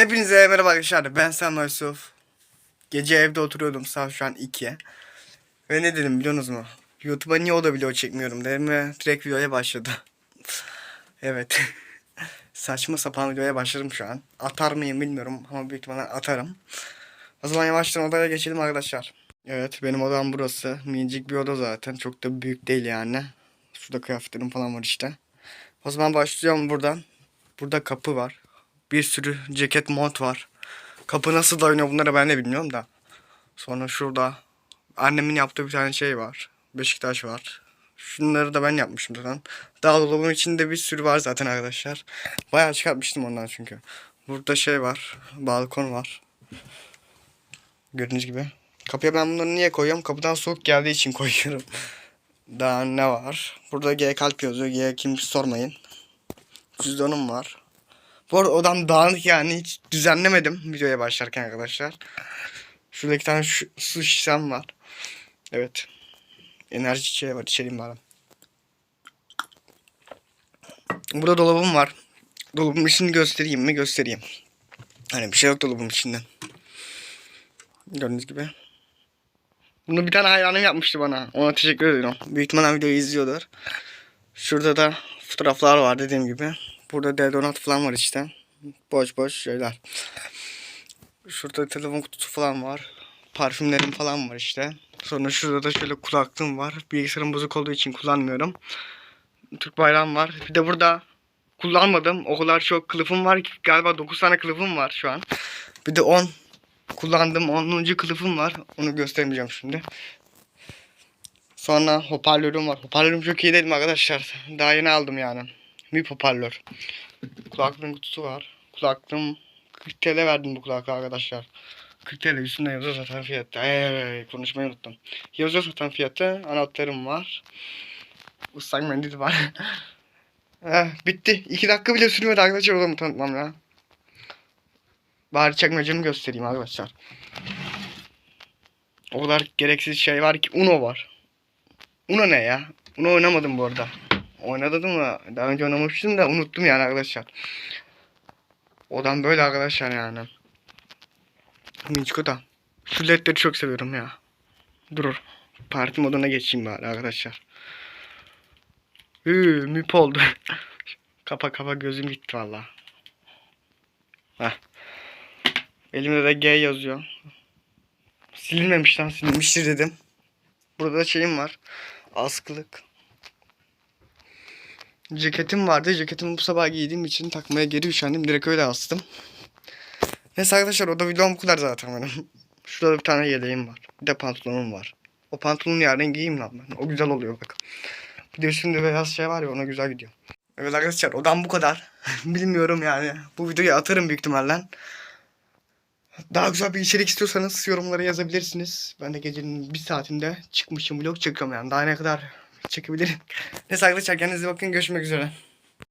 Hepinize merhaba arkadaşlar. Ben Sam Yusuf. Gece evde oturuyordum. Saat şu an 2. Ve ne dedim biliyorsunuz mu? YouTube'a niye o da video çekmiyorum dedim ve direkt videoya başladı. evet. Saçma sapan videoya başladım şu an. Atar mıyım bilmiyorum ama büyük ihtimalle atarım. O zaman yavaştan odaya geçelim arkadaşlar. Evet benim odam burası. Minicik bir oda zaten. Çok da büyük değil yani. Şurada kıyafetlerim falan var işte. O zaman başlıyorum buradan. Burada kapı var. Bir sürü ceket mont var. Kapı nasıl dayanıyor bunları ben de bilmiyorum da. Sonra şurada annemin yaptığı bir tane şey var. Beşiktaş var. Şunları da ben yapmışım zaten. Daha dolabın içinde bir sürü var zaten arkadaşlar. Bayağı çıkartmıştım ondan çünkü. Burada şey var. Balkon var. Gördüğünüz gibi. Kapıya ben bunları niye koyuyorum? Kapıdan soğuk geldiği için koyuyorum. Daha ne var? Burada G kalp yazıyor. G kim sormayın. Cüzdanım var. Bu arada odam dağınık yani hiç düzenlemedim videoya başlarken arkadaşlar. Şurada iki tane şu, su şişem var. Evet. Enerji çiçeği var içelim bari. Burada dolabım var. Dolabın içini göstereyim mi? Göstereyim. Hani bir şey yok dolabın içinde. Gördüğünüz gibi. Bunu bir tane hayranım yapmıştı bana. Ona teşekkür ediyorum. Büyük ihtimalle videoyu izliyordur. Şurada da fotoğraflar var dediğim gibi. Burada deodorant falan var işte. Boş boş şeyler. Şurada telefon kutusu falan var. Parfümlerim falan var işte. Sonra şurada da şöyle kulaklığım var. Bilgisayarım bozuk olduğu için kullanmıyorum. Türk bayrağım var. Bir de burada kullanmadım. O kadar çok kılıfım var ki galiba 9 tane kılıfım var şu an. Bir de 10 kullandım 10. kılıfım var. Onu göstermeyeceğim şimdi. Sonra hoparlörüm var. Hoparlörüm çok iyi dedim arkadaşlar. Daha yeni aldım yani. MIP hoparlör. Kulaklığın kutusu var. Kulaklığım 40 TL verdim bu kulaklığa arkadaşlar. 40 TL üstünde yazıyor zaten fiyatı. Eee konuşmayı unuttum. Yazıyor zaten fiyatı. Anahtarım var. Islak mendil var. eh, bitti. 2 dakika bile sürmedi arkadaşlar odamı tanıtmam ya. Bari çekmecemi göstereyim arkadaşlar. O kadar gereksiz şey var ki. Uno var. Uno ne ya? Uno oynamadım bu arada. Oynadım da daha önce oynamıştım da unuttum yani arkadaşlar. Odam böyle arkadaşlar yani. Minçko da. Şu ledleri çok seviyorum ya. Durur. Parti moduna geçeyim bari arkadaşlar. Hıı müp oldu. kapa kapa gözüm gitti valla. Heh. Elimde de G yazıyor. Silinmemiş lan silinmiştir dedim. Burada da şeyim var. Askılık. Ceketim vardı. Ceketimi bu sabah giydiğim için takmaya geri üşendim. Direkt öyle astım. Neyse arkadaşlar o da videom bu kadar zaten benim. Şurada bir tane yeleğim var. Bir de pantolonum var. O pantolonun yarın giyeyim lan ben. O güzel oluyor bak. Bir de üstünde beyaz şey var ya ona güzel gidiyor. Evet arkadaşlar odam bu kadar. Bilmiyorum yani. Bu videoyu atarım büyük ihtimalle. Daha güzel bir içerik istiyorsanız yorumlara yazabilirsiniz. Ben de gecenin bir saatinde çıkmışım vlog çekiyorum yani. Daha ne kadar çekebilirim. Neyse arkadaşlar kendinize bakın görüşmek üzere.